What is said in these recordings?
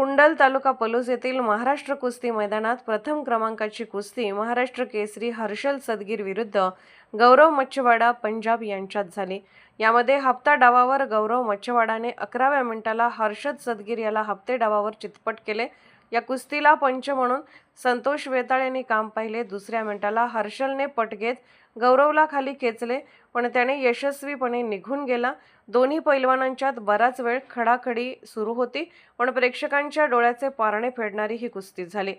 कुंडल तालुका पलूस येथील महाराष्ट्र कुस्ती मैदानात प्रथम क्रमांकाची कुस्ती महाराष्ट्र केसरी हर्षल सदगीर विरुद्ध गौरव मच्छवाडा पंजाब यांच्यात झाली. यामध्ये हप्ता डावावर गौरव मच्छवाडाने अकराव्या मिनिटाला हर्षद सदगीर याला हप्ते डावावर चितपट केले. या कुस्तीला पंच म्हणून संतोष वेताळ यांनी काम पाहिले. दुसऱ्या मिनिटाला हर्षलने पट घेत गौरवला खाली खेचले. पण त्याने यशस्वीपणे निघून गेला. दोन्ही पैलवानांच्यात बराच वेळ खडाखडी सुरू होती पण प्रेक्षकांच्या डोळ्याचे पारणे फेडणारी ही कुस्ती झाली.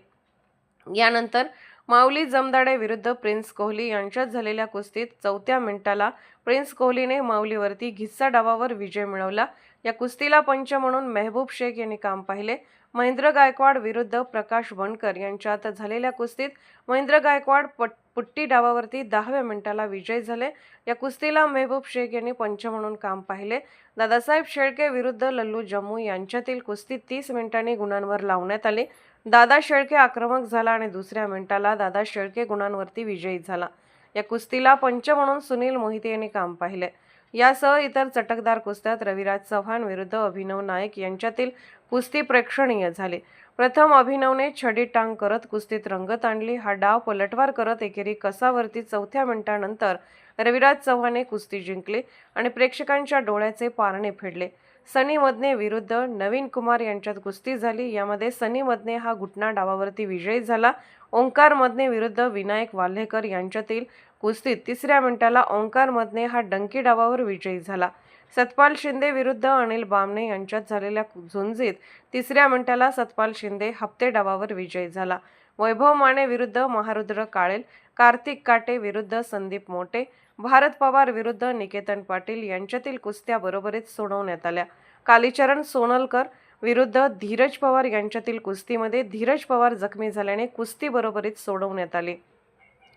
यानंतर माऊली जमदाडे विरुद्ध प्रिन्स कोहली यांच्यात झालेल्या कुस्तीत चौथ्या मिनिटाला प्रिन्स कोहलीने माऊलीवरती घिस्सा डावावर विजय मिळवला. या कुस्तीला पंच म्हणून मेहबूब शेख यांनी काम पाहिले. महेंद्र गायकवाड विरुद्ध प्रकाश वणकर यांच्यात झालेल्या कुस्तीत महेंद्र गायकवाड पट पुट्टी डावावरती दहाव्या मिनिटाला विजय झाले. या कुस्तीला मेहबूब शेख यांनी पंच म्हणून काम पाहिले. दादासाहेब शेळके विरुद्ध लल्लू जम्मू यांच्यातील कुस्ती तीस मिनिटांनी गुणांवर लावण्यात आली. दादा शेळके आक्रमक झाला आणि दुसऱ्या मिनिटाला दादा शेळके गुणांवरती विजयी झाला. या कुस्तीला पंच म्हणून सुनील मोहिते यांनी काम पाहिले. यासह इतर चटकदार कुस्त्यात रविराज चव्हाण विरुद्ध अभिनव नाईक यांच्यातील कुस्ती प्रेक्षणीय झाली. प्रथम अभिनवने छडी टांग करत कुस्तीत रंगत आणली. हा डाव पलटवार करत एकेरी कसावरती चौथ्या मिनिटानंतर रविराज चव्हाणे कुस्ती जिंकली आणि प्रेक्षकांच्या डोळ्याचे पारणे फेडले. सनी मदने विरुद्ध नवीन कुमार यांच्यात कुस्ती झाली. यामध्ये सनी मदने हा घुटना डावावरती विजयी झाला. ओंकार मदने विरुद्ध विनायक वाल्हेकर यांच्यातील कुस्तीत तिसऱ्या मिनिटाला ओंकार मदने हा डंकी डावावर विजयी झाला. सतपाल शिंदे विरुद्ध अनिल बामणे यांच्यात झालेल्या झुंजीत तिसऱ्या मिनिटाला सतपाल शिंदे हप्ते डावावर विजयी झाला. वैभव माने विरुद्ध महारुद्र काळेल कार्तिक काटे विरुद्ध संदीप मोटे भारत पवार विरुद्ध निकेतन पाटील यांच्यातील कुस्त्या बरोबरीत सोडवण्यात आल्या. कालीचरण सोनलकर विरुद्ध धीरज पवार यांच्यातील कुस्तीमध्ये धीरज पवार जखमी झाल्याने कुस्ती बरोबरीत सोडवण्यात आली.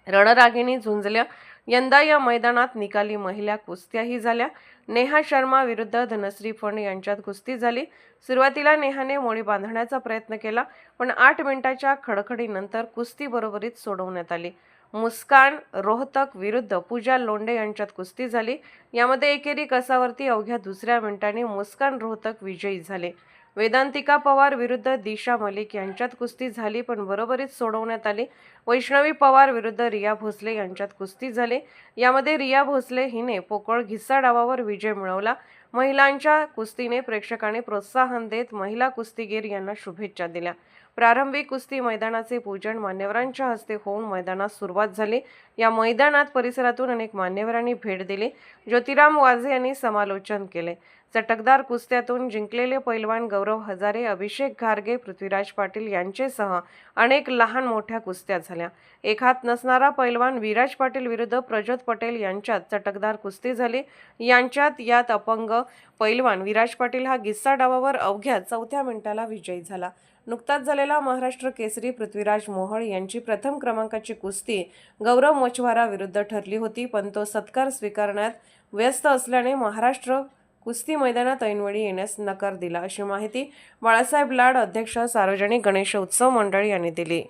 रणरागिणी झुंजल्या. यंदा या मैदानात निकाली महिला कुस्त्याही झाल्या. नेहा शर्मा विरुद्ध धनश्री फंड यांच्यात कुस्ती झाली. सुरुवातीला नेहाने मोळी बांधण्याचा प्रयत्न केला पण आठ मिनिटाच्या खडखडीनंतर कुस्ती बरोबरीत सोडवण्यात आली. मुस्कान रोहतक विरुद्ध पूजा लोंडे यांच्यात कुस्ती झाली. यामध्ये एकेरी कसावरती अवघ्या दुसऱ्या मिनिटांनी मुस्कान रोहतक विजयी झाले. वेदांतिका पवार विरुद्ध दिशा मलिक यांच्यात कुस्ती झाली पण बरोबरीत सोडवण्यात आली. वैष्णवी पवार विरुद्ध रिया भोसले यांच्यात कुस्ती झाली. यामध्ये रिया भोसले हिने पोकळ घिस्सा डावावर विजय मिळवला. महिलांच्या कुस्तीने प्रेक्षकांनी प्रोत्साहन देत महिला कुस्तीगीर यांना शुभेच्छा दिल्या. प्रारंभिक कुस्ती मैदानाचे पूजन मान्यवरांच्या हस्ते होऊन मैदानात सुरुवात झाली. या मैदानात परिसरातून अनेक मान्यवरांनी भेट दिली. ज्योतिराम वाझे यांनी समालोचन केले. चटकदार कुस्त्यातून जिंकलेले पैलवान गौरव हजारे अभिषेक घारगे पृथ्वीराज पाटील यांचेसह अनेक लहान मोठ्या कुस्त्या झाल्या. एक हात नसणारा पैलवान विराज पाटील विरुद्ध प्रज्योत पटेल यांच्यात चटकदार कुस्ती झाली. यांच्यात यात अपंग पैलवान विराज पाटील हा गिस्सा डावावर अवघ्या चौथ्या मिनिटाला विजयी झाला. नुकताच झालेला महाराष्ट्र केसरी पृथ्वीराज मोहळ यांची प्रथम क्रमांकाची कुस्ती गौरव मछवारा विरुद्ध ठरली होती पण तो सत्कार स्वीकारण्यात व्यस्त असल्याने महाराष्ट्र कुस्ती मैदानात ऐनवेळी येण्यास नकार दिला अशी माहिती बाळासाहेब लाड अध्यक्ष सार्वजनिक गणेश उत्सव मंडळ यांनी दिली.